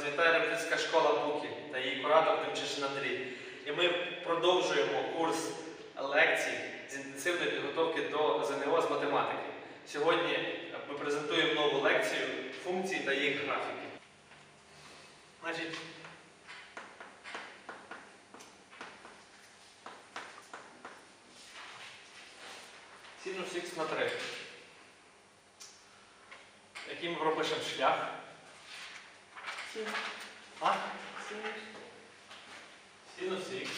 Вас вітає школа Буки та її куратор Тимчишин Андрій. І ми продовжуємо курс лекцій з інтенсивної підготовки до ЗНО з математики. Сьогодні ми презентуємо нову лекцію функцій та їх графіки. Значить, синус х на 3. Який ми пропишемо шлях? Синус. А? Синус. Синус х.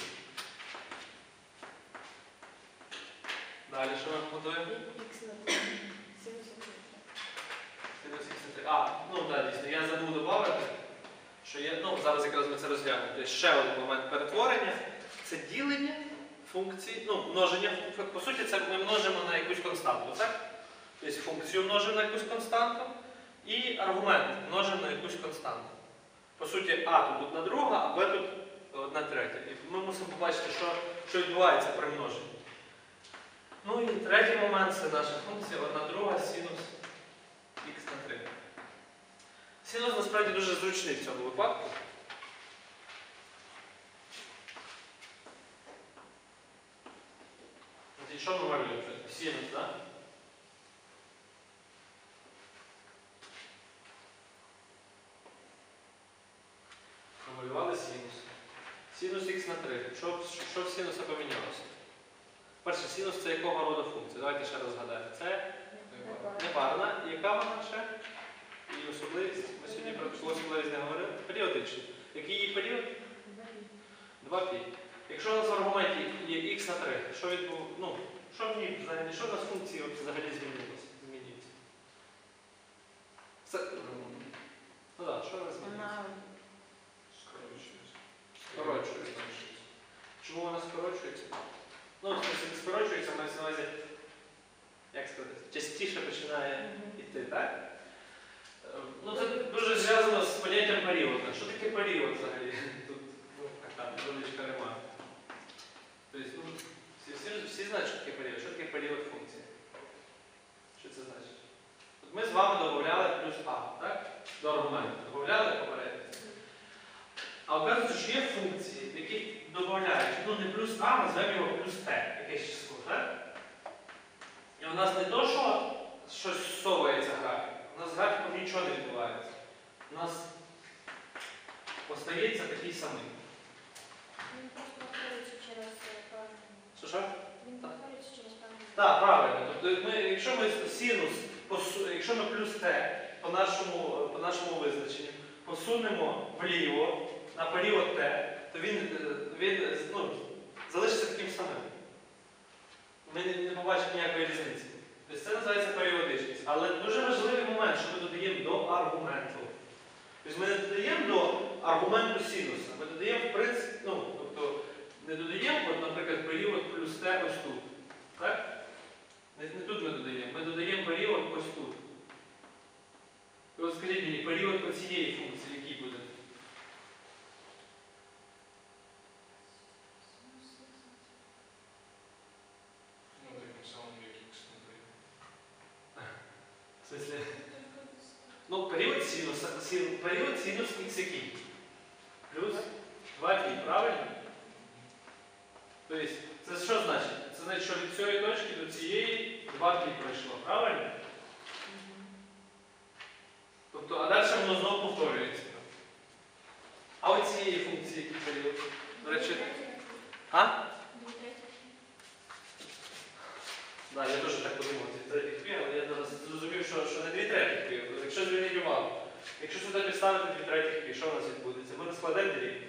Далі що ми будуємо? Х на 3. Синус х Синус х на 3. А, ну так, дійсно, я забув додати, що є, ну зараз якраз ми це розглянемо. Тобто ще один момент перетворення це ділення функції, ну, множення, по суті, це ми множимо на якусь константу, так? Тобто функцію множимо на якусь константу і аргумент множимо на якусь константу. По суті, а тут одна друга, а б тут одна третя. І ми мусимо побачити, що, що відбувається при множенні. Ну і третій момент це наша функція одна друга синус х на 3. Синус насправді дуже зручний в цьому випадку. Що ми малюємо? Синус, так? Намалювали синус. Синус х на 3. Що, що в синуса помінялося? Синус це якого роду функція? Давайте ще раз згадаємо. Це непарна. Яка вона ще? Її особливість. Ми сьогодні про особливість не говорили. Періодична. Який її період? 2π. Якщо у нас в аргументі є х на 3, що відбув... Ну, що в ній взагалі? Що в нас функції взагалі змінилося? Змінюється? Це... Ну так, що в нас змінилося? Вона Скорочується. Чому вона скорочується? Ну, в смысле, скорочується, мається на увазі, як сказати, частіше починає йти, так? Е, Ну, це дуже зв'язано з поняттям періоду. Що таке період взагалі? Тут ну, така невеличка ремарка. Тобто, ну, всі, всі, всі знають, що таке період. Що таке період функції? Що це значить? От ми з вами додавали плюс А, так? До аргументу. Додавали попередньо. А оказується, що є функції, яких додають, ну не плюс А, називаємо його плюс Т, якесь число, так? У нас не то, що щось всовується графік, у нас графіком нічого не відбувається. У нас остається такий самий. Він просто повторюється через правильно. Що що? Він повторюється через правильно. Так, правильно. Тобто, ми, якщо ми синус, якщо ми плюс Т по нашому, по нашому визначенню посунемо вліво на період Т, то він, е, він е, ну, залишиться таким самим. Ми не, не побачимо ніякої різниці. Це називається періодичність. Але дуже важливий момент, що ми додаємо до аргументу. Тобто ми не додаємо до аргументу синуса, ми додаємо в принципі, ну, тобто не додаємо, от, наприклад, період плюс Т ось тут. Так? Не, не тут ми додаємо, ми додаємо період ось тут. І от скажіть мені, період оцієї функції, який буде? Ну, таким самим, як х на 3. В смысле? Ну, період син, період синус х який? Плюс 2π, правильно? Тобто, це що значить? Це значить, що від цієї точки до цієї 2π пройшло, правильно? Тобто, а далі воно знову повторюється. А от цієї функції який період? До речі, а? Да, я теж так подумав, дві третіх пі, але я зараз зрозумів, що, що не дві третіх пі. Якщо зверніть увагу, якщо сюди підставити дві третіх пі, що у нас відбудеться? Ми розкладемо дріб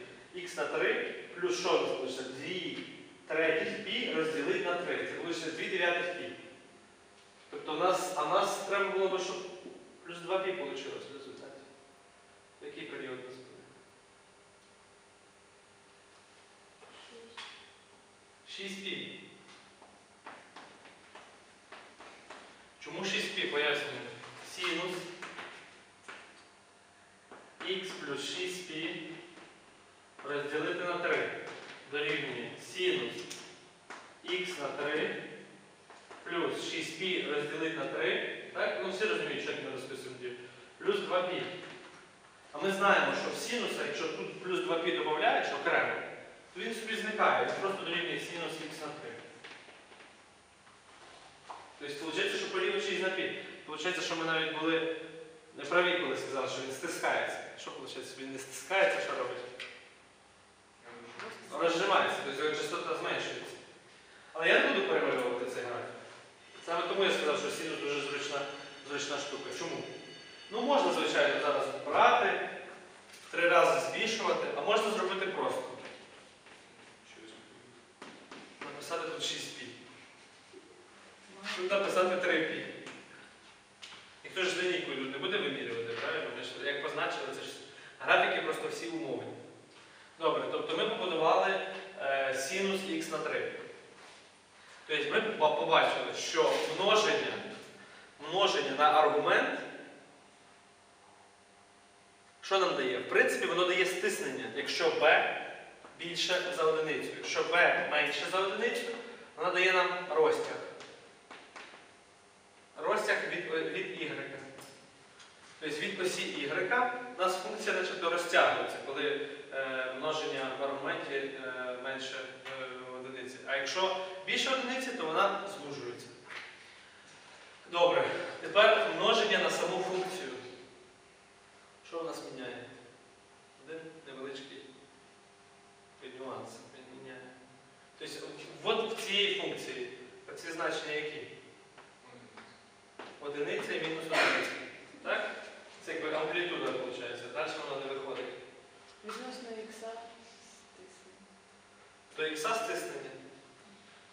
х на 3 плюс що у буде? 2 третіх пі розділити на 3. Це буде 2 дев'ятих пі. Тобто у нас, а у нас треба було б, щоб плюс 2 пі вийшло в результаті. Який період у нас буде? Шість. 6 пі. Чому 6 пі? Пояснюю. Синус х плюс 6 пі розділити на 3 дорівнює синус х на 3 плюс 6 пі розділити на 3. Так? Ну всі розуміють, як ми розписуємо дію. Плюс 2 пі. А ми знаємо, що в синуса, якщо тут плюс 2π додаєш окремо, то він собі зникає, він просто дорівнює синус х на 3. Тобто, виходить, що порівняно 6 на π. Виходить, що ми навіть були неправі, коли сказали, що він стискається. Що виходить? Він не стискається, що робить? Розжимається, тобто його частота зменшується. Але я не буду перемалювати цей графік. Саме тому я сказав, що синус дуже зручна, зручна штука. Чому? Ну, можна, звичайно, зараз брати, три рази збільшувати, а можна зробити просто. Написати тут 6π. Тут написати 3π. Ніхто ж з лінійкою тут не буде вимірювати, правильно? Ми як позначили, це ж графіки просто всі умовні. Добре, тобто ми побудували е, синус х на 3. Тобто ми побачили, що множення, множення на аргумент, що нам дає? В принципі, воно дає стиснення, якщо b більше за одиницю. Якщо b менше за одиницю, вона дає нам. Розтяг від, від y. Тобто від осі y у нас функція начебто розтягується, коли е, множення в аргументі е, менше е, одиниці. А якщо більше одиниці, то вона звужується. Добре. Тепер множення на саму функцію. Що у нас міняє? Один невеличкий нюанс він міняє. Тобто, от в цій функції ці значення які? Одиниця і мінус одиниця. Так? Це якби амплітуда виходить. Далі воно не виходить. Відносно ікса ікса стиснення.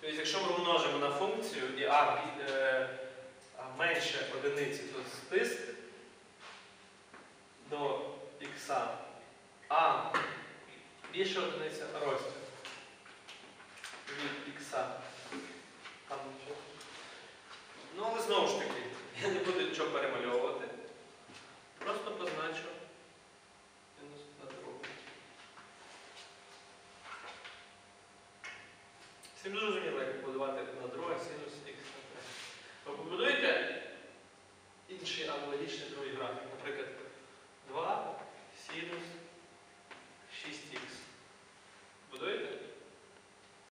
Тобто, якщо ми множимо на функцію і а, е, а менше одиниці, то стиск до ікса, а більше одиниця розтяг від нічого. Ну, але знову ж таки, я не буду нічого перемальовувати.